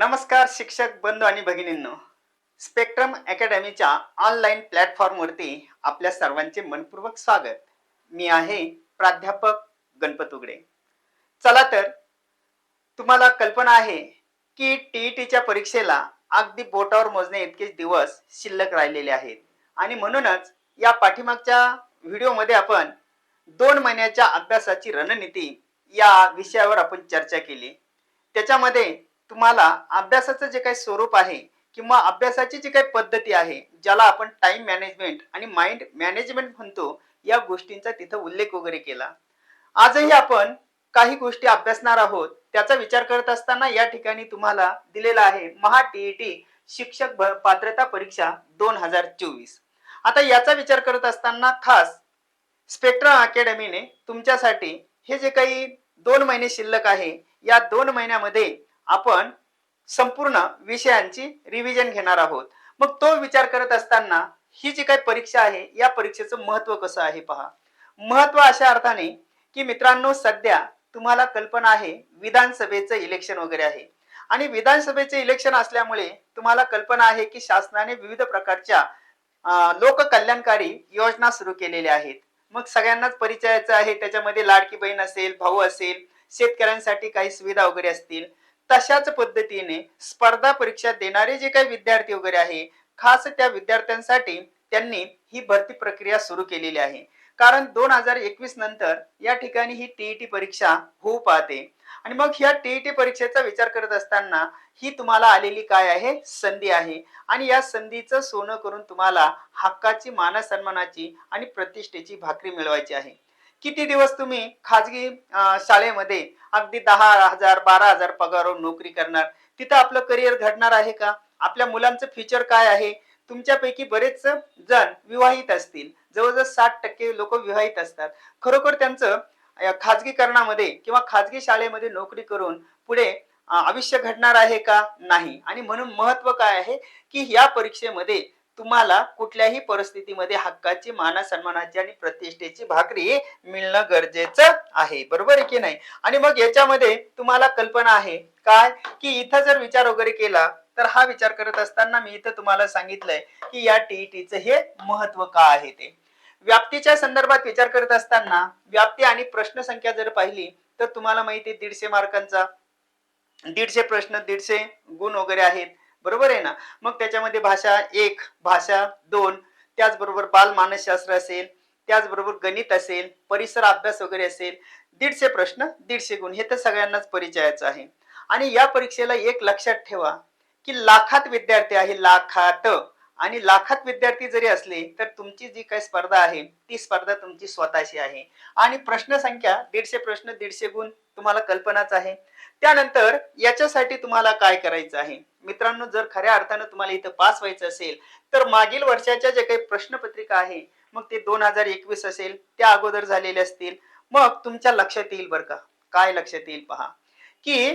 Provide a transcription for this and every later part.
नमस्कार शिक्षक बंधू आणि भगिनींनो. स्पेक्ट्रम अकॅडमीच्या ऑनलाईन प्लॅटफॉर्मवरती आपल्या सर्वांचे मनपूर्वक स्वागत. मी आहे प्राध्यापक गणपत उगडे. चला तर तुम्हाला कल्पना आहे की टीईटीच्या परीक्षेला अगदी बोटावर मोजणे इतकेच दिवस शिल्लक राहिलेले आहेत. आणि म्हणूनच या पाठीमागच्या व्हिडिओमध्ये आपण दोन महिन्याच्या अभ्यासाची रणनीती या विषयावर आपण चर्चा केली. त्याच्यामध्ये तुम्हाला अभ्यासाचं जे काही स्वरूप आहे किंवा अभ्यासाची जी काही पद्धती आहे ज्याला आपण टाइम मॅनेजमेंट आणि माइंड मॅनेजमेंट म्हणतो या गोष्टींचा तिथं उल्लेख वगैरे केला. आजही आपण काही गोष्टी अभ्यासणार आहोत त्याचा विचार करत असताना या ठिकाणी तुम्हाला दिलेला आहे महा टीईटी शिक्षक पात्रता परीक्षा दोन हजार चोवीस. आता याचा विचार करत असताना खास स्पेक्ट्रम अकॅडमीने तुमच्यासाठी हे जे काही दोन महिने शिल्लक आहे या दोन महिन्यामध्ये आपण संपूर्ण विषयांची रिव्हिजन घेणार आहोत. मग तो विचार करत असताना ही जी काही परीक्षा आहे या परीक्षेचं महत्त्व कसं आहे पहा. महत्त्व अशा अर्थाने की मित्रांनो सध्या तुम्हाला कल्पना आहे विधानसभेचं इलेक्शन वगैरे आहे. आणि विधानसभेचे इलेक्शन असल्यामुळे तुम्हाला कल्पना आहे की शासनाने विविध प्रकारच्या लोककल्याणकारी योजना सुरू केलेल्या आहेत. मग सगळ्यांनाच परिचयाचं आहे त्याच्यामध्ये लाडकी बहीण असेल भाऊ असेल शेतकऱ्यांसाठी काही सुविधा वगैरे असतील. तशाच पद्धतीने स्पर्धा परीक्षा देणारे जे काही विद्यार्थी वगैरे आहे खास त्या विद्यार्थ्यांसाठी त्यांनी ही भरती प्रक्रिया सुरू केलेली आहे. कारण दोन हजार एकवीस नंतर या ठिकाणी ही टीईटी परीक्षा होऊ पाहते. आणि मग ह्या टीईटी परीक्षेचा विचार करत असताना ही तुम्हाला आलेली काय आहे? संधी आहे. आणि या संधीचं सोनं करून तुम्हाला हक्काची मानसन्मानाची आणि प्रतिष्ठेची भाकरी मिळवायची आहे. किती दिवस तुम्ही खाजगी शाळेमध्ये अगदी दहा हजार बारा हजार पगारावर नोकरी करणार? तिथं आपलं करिअर घडणार आहे का? आपल्या मुलांचं फ्युचर काय आहे? तुमच्यापैकी बरेच जण विवाहित असतील. जवळजवळ साठ टक्के लोक विवाहित असतात. खरोखर त्यांचं खाजगीकरणामध्ये किंवा खाजगी शाळेमध्ये नोकरी करून पुढे आयुष्य घडणार आहे का? नाही. आणि म्हणून महत्त्व काय आहे? की या परीक्षेमध्ये तुम्हाला कुठल्याही परिस्थितीमध्ये हक्काची मानसन्मानाची आणि प्रतिष्ठेची भाकरी मिळणं गरजेचं आहे. बरोबर आहे की नाही? आणि मग याच्यामध्ये तुम्हाला कल्पना आहे काय? की इथं जर विचार वगैरे केला तर हा विचार करत असताना मी इथं तुम्हाला सांगितलंय की या टीईटीचं हे महत्त्व का आहे ते? व्याप्तीच्या संदर्भात विचार करत असताना व्याप्ती आणि प्रश्न संख्या जर पाहिली तर तुम्हाला माहिती दीडशे मार्कांचा. दीडशे प्रश्न दीडशे गुण वगैरे आहेत. बरोबर आहे ना? मग त्याच्यामध्ये भाषा एक भाषा दोन त्याचबरोबर बाल मानसशास्त्र असेल त्याचबरोबर गणित असेल परिसर अभ्यास वगैरे असेल दीडशे प्रश्न दीडशे गुण हे तर सगळ्यांनाच परिचयाचं आहे. आणि या परीक्षेला एक लक्षात ठेवा की लाखात विद्यार्थी आहे लाखात. आणि लाखात विद्यार्थी जरी असले तर तुमची जी काही स्पर्धा आहे ती स्पर्धा तुमची स्वतःची आहे. आणि प्रश्न संख्या दीडशे प्रश्न दीडशे गुण तुम्हाला कल्पनाच आहे. त्यानंतर याच्यासाठी तुम्हाला काय करायचं आहे? मित्रांनो जर खऱ्या अर्थानं तुम्हाला इथं पास व्हायचं असेल तर मागील वर्षाच्या जे काही प्रश्नपत्रिका आहे मग ते दोन हजार एकवीस असेल त्या अगोदर झालेले असतील. मग तुमच्या लक्षात येईल बरं का. काय लक्षात येईल पहा. की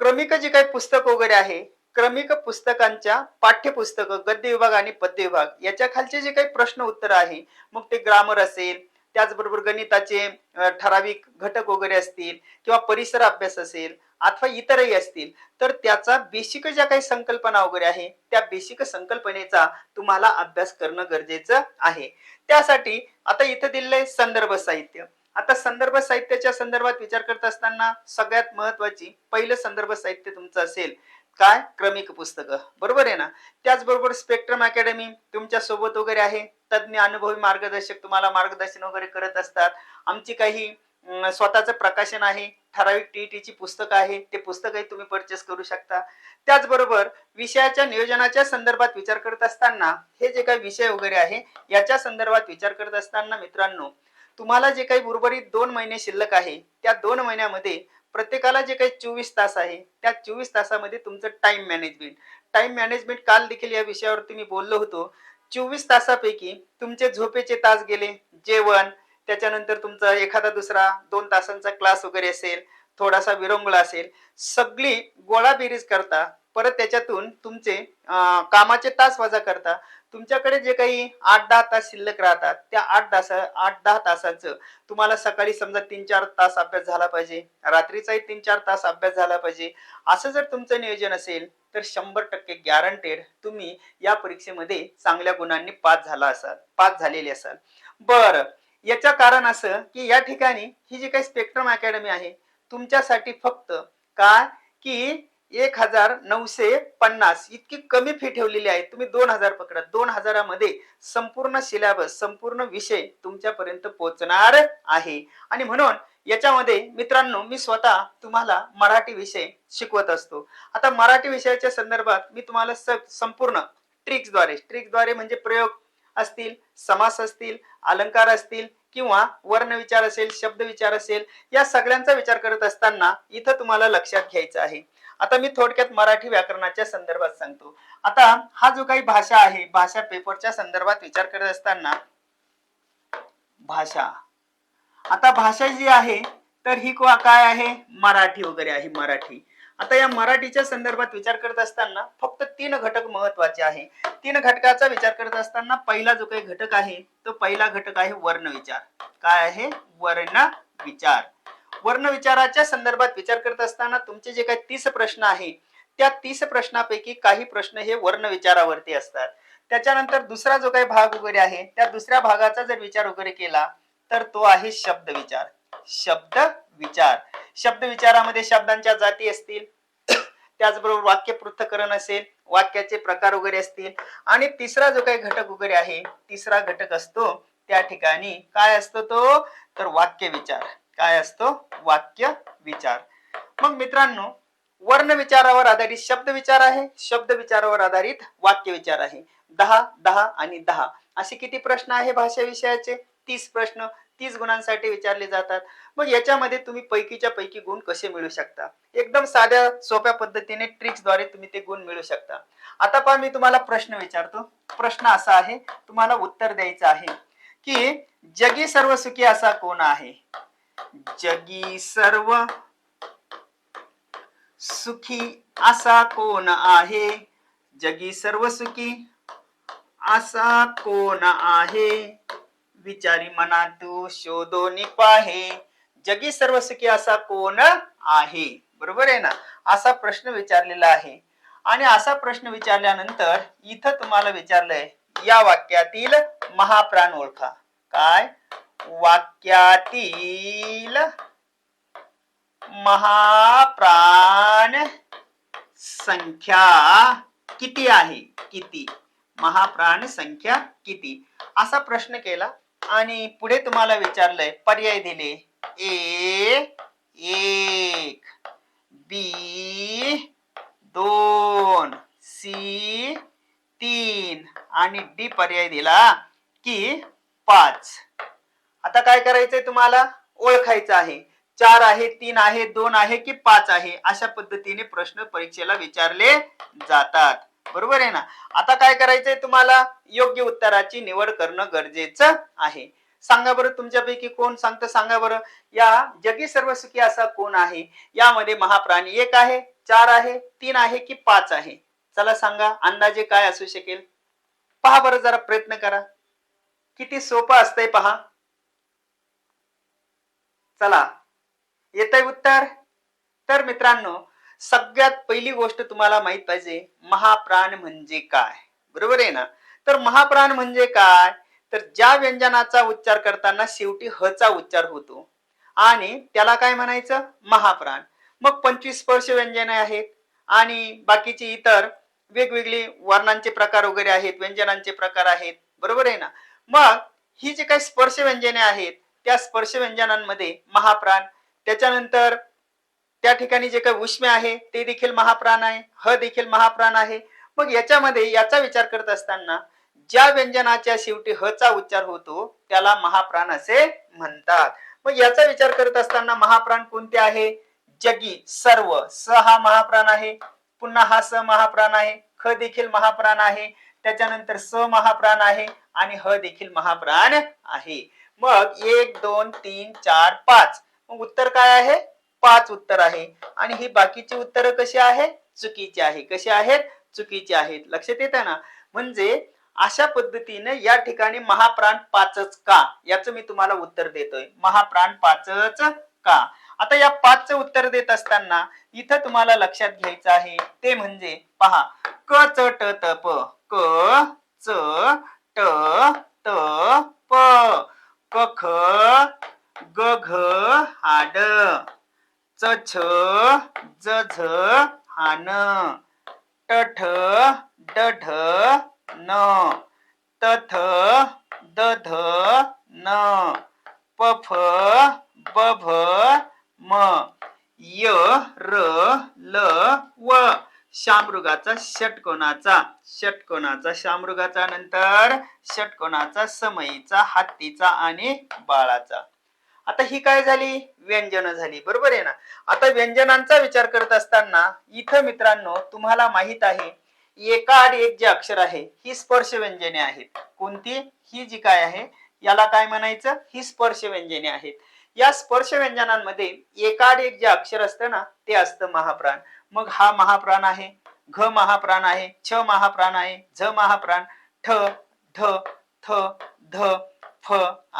क्रमिक जे काही पुस्तक वगैरे आहे क्रमिक पुस्तकांच्या पाठ्यपुस्तक गद्य विभाग आणि पद्य विभाग याच्या खालचे जे काही प्रश्न उत्तर आहे मग ते ग्रामर असेल त्याचबरोबर गणिताचे ठराविक घटक वगैरे असतील किंवा परिसर अभ्यास असेल अथवा इतरही असतील तर त्याचा बेसिक ज्या काही संकल्पना वगैरे आहे त्या बेसिक संकल्पनेचा तुम्हाला अभ्यास करणं गरजेचं आहे. त्यासाठी आता इथं दिलेलं आहे संदर्भ साहित्य. आता संदर्भ साहित्याच्या संदर्भात विचार करत असताना सगळ्यात महत्वाची पहिलं संदर्भ साहित्य तुमचं असेल काय? क्रमिक पुस्तकं. बरोबर आहे ना? त्याचबरोबर स्पेक्ट्रम अकॅडमी तुमच्यासोबत वगैरे आहे. तज्ज्ञ अनुभवी मार्गदर्शक तुम्हाला मार्गदर्शन वगैरे करत असतात. आमची काही स्वतःचं प्रकाशन आहे ठराविक टीईटीची पुस्तकं आहे ते पुस्तकही तुम्ही परचेस करू शकता. त्याचबरोबर विषयाच्या नियोजनाच्या संदर्भात विचार करत असताना हे जे काही विषय वगैरे आहे याच्या संदर्भात विचार करत असताना मित्रांनो तुम्हाला जे काही उर्वरित दोन महिने शिल्लक आहे त्या दोन महिन्यामध्ये प्रत्येकाला जे काही चोवीस तास आहे त्या चोवीस तासामध्ये तुमचं टाइम मॅनेजमेंट टाइम मॅनेजमेंट काल देखील या विषयावरती मी बोललो होतो. चोवीस तासापैकी तुमचे झोपेचे तास गेले जेवण त्याच्यानंतर तुमचा एखादा दुसरा दोन तासांचा क्लास वगैरे असेल थोडासा विरंगुळा असेल सगळी गोळाबेरीज करता परत त्याच्यातून तुमचे कामाचे तास वजा करता. तुमच्याकडे जे काही आठ दहा तास शिल्लक राहतात त्या आठ तास आठ दहा तासाचं तुम्हाला सकाळी समजा तीन चार तास अभ्यास झाला पाहिजे रात्रीचाही तीन चार तास अभ्यास झाला पाहिजे असं जर तुमचं नियोजन असेल तर शंभर टक्के गॅरंटेड तुम्ही या परीक्षेमध्ये चांगल्या गुणांनी पास झाला असाल पास झालेले असाल. बर याचं कारण असं की या ठिकाणी ही जी काही स्पेक्ट्रम अकॅडमी आहे तुमच्यासाठी फक्त काय की एक हजार नऊशे पन्नास. इतकी कमी फी ठेवलेली आहे. तुम्ही दोन हजार पकडा. दोन हजारामध्ये संपूर्ण सिलेबस संपूर्ण विषय तुमच्यापर्यंत पोहोचणार आहे. आणि म्हणून याच्यामध्ये मित्रांनो मी स्वतः तुम्हाला मराठी विषय शिकवत असतो. आता मराठी विषयाच्या संदर्भात मी तुम्हाला संपूर्ण ट्रिक्सद्वारे ट्रिक्सद्वारे म्हणजे प्रयोग असतील समास असतील अलंकार असतील किंवा वर्ण विचार असेल शब्द विचार असेल या सगळ्यांचा विचार करत असताना इथं तुम्हाला लक्षात घ्यायचं आहे. आता मी थोडक्यात मराठी व्याकरणाच्या संदर्भात सांगतो. आता हा जो काही भाषा आहे भाषा पेपरच्या संदर्भात विचार करत असताना भाषा. आता भाषा जी आहे तर ही काय आहे? मराठी वगैरे आहे मराठी. आता या मराठीच्या संदर्भात विचार करत असताना फक्त तीन घटक महत्त्वाचे आहे. तीन घटकाचा विचार करत असताना पहिला जो काही घटक आहे तो पहिला घटक आहे वर्ण विचार. काय आहे? वर्ण विचार. वर्ण विचाराच्या संदर्भात विचार करत असताना तुमचे जे काही तीस प्रश्न आहे त्या तीस प्रश्नापैकी काही प्रश्न हे वर्ण विचारावरती असतात. त्याच्यानंतर दुसरा जो काही भाग वगैरे आहे त्या दुसऱ्या भागाचा जर विचार वगैरे केला तर तो आहे शब्द विचार शब्द विचार शब्द विचारामध्ये शब्दांच्या जाती असतील त्याचबरोबर वाक्य पृथ्थकरण असेल वाक्याचे प्रकार वगैरे असतील आणि तिसरा जो काही घटक वगैरे आहे तिसरा घटक असतो त्या ठिकाणी काय असतो तो? तर वाक्य विचार काय असतो? वाक्य विचार. मग मित्रांनो वर्ण विचारावर आधारित शब्द विचार आहे. शब्द विचारावर आधारित वाक्य विचार आहे. दहा दहा आणि दहा. असे किती प्रश्न आहे भाषा विषयाचे? तीस प्रश्न. तीस गुणांसाठी विचारले जातात. मग याच्यामध्ये तुम्ही पैकीच्या पैकी गुण कसे मिळू शकता? एकदम साध्या सोप्या पद्धतीने ट्रिक्सद्वारे तुम्ही ते गुण मिळू शकता. आता पहा मी तुम्हाला प्रश्न विचारतो. प्रश्न असा आहे तुम्हाला उत्तर द्यायचं आहे की जगी सर्व सुखी असा कोण आहे? जगी सर्व. सुखी असा कोण आहे? जगी सर्व सुखी असा कोण आहे? विचारी मना तू शोधो निपाहे जगी सर्व सुखी असा कोण आहे? बरोबर आहे ना? असा प्रश्न विचारलेला आहे. आणि असा प्रश्न विचारल्यानंतर इथं तुम्हाला विचारलंय या वाक्यातील महाप्राण ओळखा. काय? वाक्यातील महाप्राण संख्या किती आहे? किती? महाप्राण संख्या किती? असा प्रश्न केला आणि पुढे तुम्हाला विचारलंय पर्याय दिले. ए एक बी दोन सी तीन आणि डी पर्याय दिला की पाच. आता काय करायचंय तुम्हाला? ओळखायचं आहे. चार आहे तीन आहे दोन आहे की पाच आहे? अशा पद्धतीने प्रश्न परीक्षेला विचारले जातात. बरोबर आहे ना? आता काय करायचंय तुम्हाला? योग्य उत्तराची निवड करणं गरजेचं आहे. सांगा बरं तुमच्यापैकी कोण? सांगतं सांगा बरं. या जगी सर्व सुखी असा कोण आहे? यामध्ये महाप्राणी एक आहे चार आहे तीन आहे की पाच आहे? चला सांगा अंदाजे काय असू शकेल? पहा बरं जरा प्रयत्न करा. किती सोपं असतंय पहा. चला येतंय उत्तर? तर मित्रांनो सगळ्यात पहिली गोष्ट तुम्हाला माहीत पाहिजे महाप्राण म्हणजे काय? बरोबर आहे ना? तर महाप्राण म्हणजे काय? तर ज्या व्यंजनाचा उच्चार करताना शेवटी हचा उच्चार होतो. आणि त्याला काय म्हणायचं? महाप्राण. मग पंचवीस स्पर्श व्यंजने आहेत. आणि बाकीची इतर वेगवेगळी वर्णांचे प्रकार वगैरे आहेत व्यंजनांचे प्रकार आहेत. बरोबर आहे ना? मग ही जी काही स्पर्श व्यंजने आहेत त्या स्पर्श व्यंजनांमध्ये महाप्राण. त्याच्यानंतर त्या ठिकाणी जे काही उष्मे आहे ते देखील महाप्राण आहे ह देखील महाप्राण आहे. मग याच्यामध्ये याचा विचार करत असताना ज्या व्यंजनाच्या शेवटी ह चा उच्चार होतो त्याला महाप्राण असे म्हणतात. मग याचा विचार करत असताना महाप्राण कोणते आहे? जगी सर्व. स हा महाप्राण आहे पुन्हा हा स महाप्राण आहे ख देखील महाप्राण आहे त्याच्यानंतर स महाप्राण आहे आणि ह देखील महाप्राण आहे. मग एक दोन तीन चार पाच. मग उत्तर काय आहे? पाच उत्तर आहे. आणि ही बाकीची उत्तरं कशी आहे? चुकीचे आहे. कशी आहेत? चुकीचे आहेत. लक्षात येतं ना? म्हणजे अशा पद्धतीने या ठिकाणी महाप्राण पाचच का? याचं मी तुम्हाला उत्तर देतोय. महाप्राण पाचच का? आता या पाचचं उत्तर देत असताना इथं तुम्हाला लक्षात घ्यायचं आहे. ते म्हणजे पहा क च ट त प. क च ट त प. क ख ग घ हाड. च छ ज झ हान. ट ठ ड ढ न. त थ द ध न. प फ ब भ म. य र ल व. शामृगाचा षटकोणाचा षटकोणाचा शामृगाचा नंतर षटकोणाचा समयीचा हत्तीचा आणि बाळाचा. आता ही काय झाली? व्यंजन झाली. बरोबर आहे ना? आता व्यंजनांचा विचार करत असताना इथं मित्रांनो तुम्हाला माहीत आहे एका आड एक जे अक्षर आहे ही स्पर्श व्यंजने आहेत. कोणती? ही जी काय आहे याला काय म्हणायचं? ही स्पर्श व्यंजने आहेत. या स्पर्श व्यंजनांमध्ये एकाड एक जे अक्षर असतं ना ते असतं महाप्राण. मग हा महाप्राण आहे घ महाप्राण आहे छ महाप्राण आहे झ महाप्राण ठ ढ थ ध फ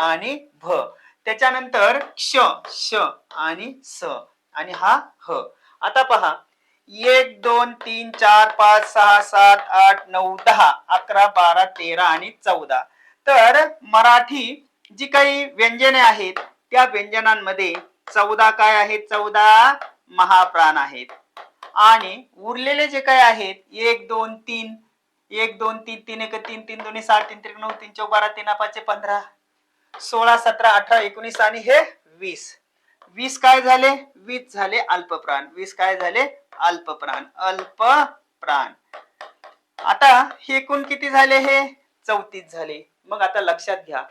आणि भ. त्याच्यानंतर क्ष श आणि स आणि हा ह. आता पहा एक दोन तीन चार पाच सहा सात आठ नऊ दहा अकरा बारा तेरा आणि चौदा. तर मराठी जी काही व्यंजने आहेत त्या व्यंजनांमध्ये चौदा काय आहेत? चौदा महाप्राण आहेत. आणि उरलेले जे काय आहेत एक दोन तीन एक दोन तीन तीन एक तीन तीन दोन्ही सात तीन त्रिक नऊ तीन चौ बारा तीन पाचशे पंधरा सोळा सतरा अठरा एकोणीस आणि हे वीस. वीस काय झाले? वीस झाले अल्पप्राण. वीस काय झाले? अल्पप्राण. अल्प प्राण आता हे एकूण किती झाले? हे चौतीस झाले. मग आता लक्षात घ्या.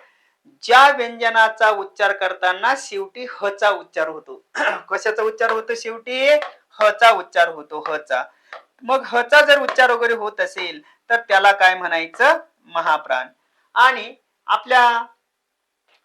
ज्या व्यंजनाचा उच्चार करताना शेवटी ह चा उच्चार होतो. कशाचा उच्चार होतो शेवटी? ह चा उच्चार होतो ह चा. मग ह चा जर उच्चार वगैरे होत असेल तर त्याला काय म्हणायचं? महाप्राण. आणि आपल्या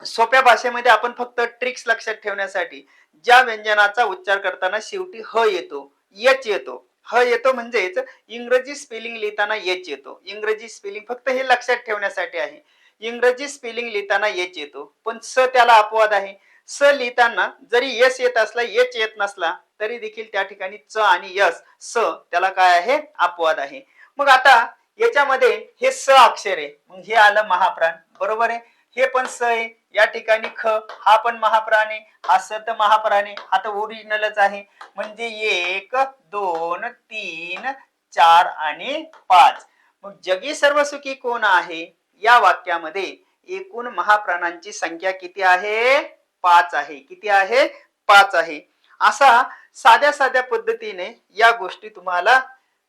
सोप्या भाषेमध्ये आपण फक्त ट्रिक्स लक्षात ठेवण्यासाठी ज्या व्यंजनाचा उच्चार करताना शेवटी ह येतो यच येतो. ह येतो म्हणजेच इंग्रजी स्पेलिंग लिहिताना यच येतो. इंग्रजी स्पेलिंग फक्त हे लक्षात ठेवण्यासाठी आहे. इंग्रजी स्पेलिंग लिहिताना यच येतो. पण स त्याला अपवाद आहे. स लिहिताना जरी यस येत असला यच येत नसला तरी देखील त्या ठिकाणी च आणि यस स त्याला काय आहे? अपवाद आहे. मग आता याच्यामध्ये हे स अक्षर आहे. मग हे आलं महाप्राण. बरोबर आहे? हे पण स आहे. या ठिकाणी ख हा पण महाप्राण आहे. हा सत महाप्राण आहे. हा तर ओरिजिनलच आहे. म्हणजे एक दोन तीन चार आणि पाच. मग जगी सर्वसुखी कोण आहे? या वाक्यामध्ये एकूण महाप्राणांची संख्या किती आहे? पाच आहे. किती आहे? पाच आहे. असा साध्या साध्या पद्धतीने या गोष्टी तुम्हाला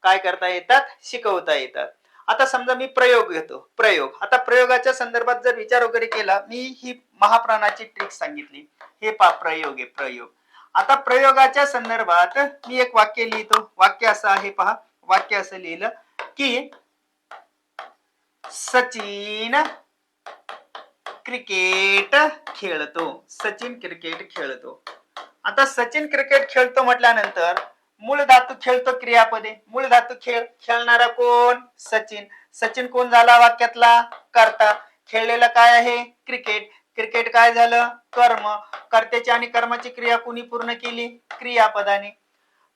काय करता येतात? शिकवता येतात. आता समजा मी प्रयोग घेतो. प्रयोग. आता प्रयोगाच्या संदर्भात जर विचार वगैरे केला मी ही महाप्राणाची ट्रिक सांगितली. हे पा प्रयोग आहे प्रयोग. आता प्रयोगाच्या संदर्भात मी एक वाक्य लिहितो. वाक्य असं आहे पहा. वाक्य असं लिहिलं की सचिन क्रिकेट खेळतो. सचिन क्रिकेट खेळतो. आता सचिन क्रिकेट खेळतो म्हटल्यानंतर मूळ धातू खेळतो क्रियापदे. मूळ धातू खेळ खेळणारा कोण? सचिन. सचिन कोण झाला वाक्यातला? करता. खेळलेला काय आहे? क्रिकेट क्रिकेट काय झालं? कर्म. कर्त्याची आणि कर्माची क्रिया कुणी पूर्ण केली? क्रियापदाने.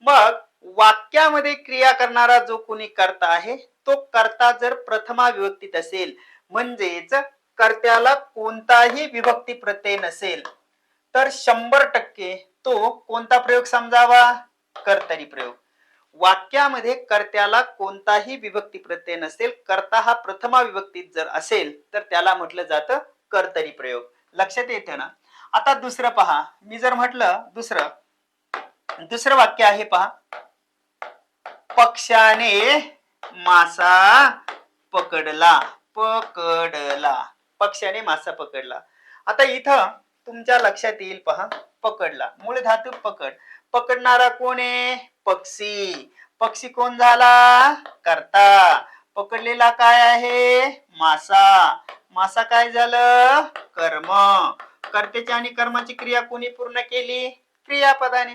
मग वाक्यामध्ये क्रिया करणारा जो कुणी कर्ता आहे तो कर्ता जर प्रथमा विभक्तीत असेल म्हणजेच कर्त्याला कोणताही विभक्ती प्रत्यय नसेल तर शंभर टक्के तो कोणता प्रयोग समजावा? कर्तरी प्रयोग. वाक्यामध्ये कर्त्याला कोणताही विभक्ती प्रत्यय नसेल कर्ता हा प्रथमा विभक्तीत जर असेल तर त्याला म्हटलं जातं कर्तरी प्रयोग. लक्षात येते ना? आता दुसरं पहा. मी जर म्हटलं दुसरं दुसरं वाक्य आहे पहा. पक्षाने मासा पकडला पकडला. पक्षाने मासा पकडला. आता इथं तुमच्या लक्षात येईल पहा. पकडला. मूळ धातू पकड. पकडणारा कोण आहे? पक्षी. पक्षी कोण झाला? करता. पकडलेला काय आहे? मासा. मासा काय झालं? कर्म. कर्त्याची आणि कर्माची क्रिया कोणी पूर्ण केली? क्रियापदाने.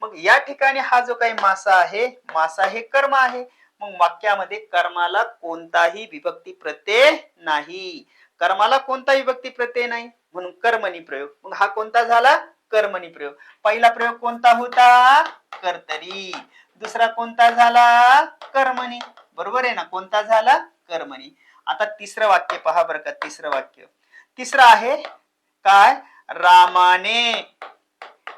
मग या ठिकाणी हा जो काही मासा आहे मासा हे कर्म आहे. मग वाक्यामध्ये कर्माला कोणताही विभक्ती प्रत्यय नाही. कर्माला कोणता विभक्ती प्रत्यय नाही. म्हणून कर्मणी प्रयोग. मग हा कोणता झाला? कर्मणी प्रयोग. पहिला प्रयोग कोणता होता? कर्तरी. दुसरा कोणता झाला? कर्मणी बरोबर आहे ना? कोणता झाला? कर्मणी आता तिसरं वाक्य पहा बरं का तिसरं वाक्य. तिसरं आहे काय? रामाने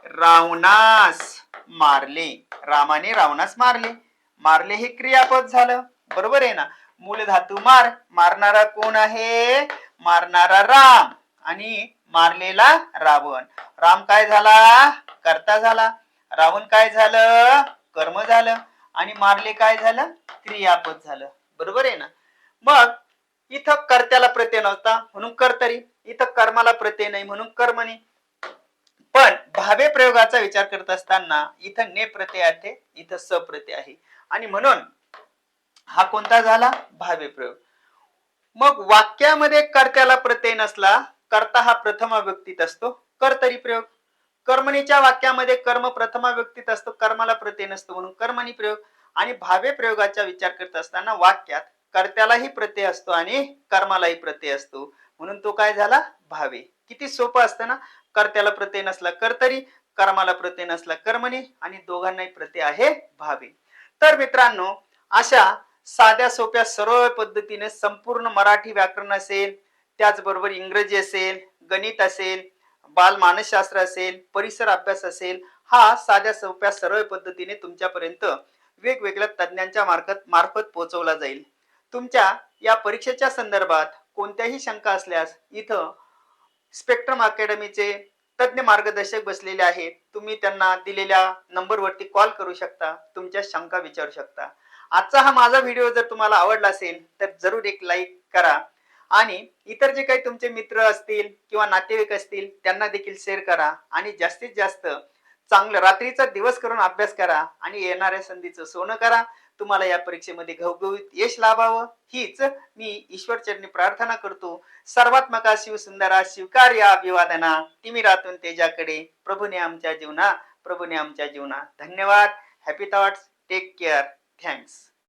रावणास मारले. रामाने रावणास मारले. मारले हे क्रियापद झालं. बरोबर आहे ना? मूल धातू मार. मारणारा कोण आहे? मारणारा राम. आणि मारलेला रावण. राम काय झाला? कर्ता झाला. रावण काय झालं? कर्म झालं. आणि मारले काय झालं? क्रियापद झालं. बरोबर आहे ना? मग इथं कर्त्याला प्रत्यय नव्हता म्हणून कर्तरी इथं कर्माला प्रत्यय नाही म्हणून कर्मणी पण भावे प्रयोगाचा विचार करत असताना इथं ने प्रत्यय आहे इथं स प्रत्यय आहे. आणि म्हणून हा कोणता झाला? भावे प्रयोग. मग वाक्यामध्ये कर्त्याला प्रत्यय नसला कर्ता हा प्रथमा व्यक्तीत असतो. कर्तरी प्रयोग. कर्मणीच्या वाक्यामध्ये कर्म प्रथमा व्यक्तीत असतो कर्माला प्रत्यय नसतो म्हणून कर्मणी प्रयोग आणि भावे प्रयोगाचा विचार करत असताना वाक्यात कर्त्यालाही प्रत्यय असतो आणि कर्मालाही प्रत्यय असतो. म्हणून तो काय झाला? भावे. किती सोपं असतं ना? कर्त्याला प्रत्यय नसला कर्तरी कर्माला प्रत्यय नसला कर्मणी आणि दोघांनाही प्रत्यय आहे भावे. तर मित्रांनो अशा साध्या सोप्या सरळ पद्धतीने संपूर्ण मराठी व्याकरण असेल त्याचबरोबर इंग्रजी असेल गणित असेल बालमानसशास्त्र असेल परिसर अभ्यास असेल हा साध्या सोप्या सरळ पद्धतीने तुमच्यापर्यंत वेगवेगळ्या तज्ज्ञांच्या मार्फत मार्फत पोहोचवला जाईल. तुमच्या या परीक्षेच्या संदर्भात कोणत्याही शंका असल्यास इथं स्पेक्ट्रम अकॅडमीचे तज्ज्ञ मार्गदर्शक बसलेले आहेत. तुम्ही त्यांना दिलेल्या नंबरवरती कॉल करू शकता. तुमच्या शंका विचारू शकता. आजचा हा माझा व्हिडिओ जर तुम्हाला आवडला असेल तर जरूर एक लाईक करा. आणि इतर जे काही तुमचे मित्र असतील किंवा नातेवाईक असतील त्यांना देखील शेअर करा आणि जास्तीत जास्त चांगलं रात्रीचा दिवस करून अभ्यास करा आणि येणाऱ्या संधीचं सोनं करा. तुम्हाला या परीक्षेमध्ये घवघवीत यश लाभावं. हीच मी ईश्वर चरणी प्रार्थना करतो. सर्वात्मका शिवसुंदरा शिवकार्य अभिवादना. तिमिरातून तेजाकडे. प्रभूने आमच्या जीवना प्रभूने आमच्या जीवना. धन्यवाद. Happy thoughts take care thanks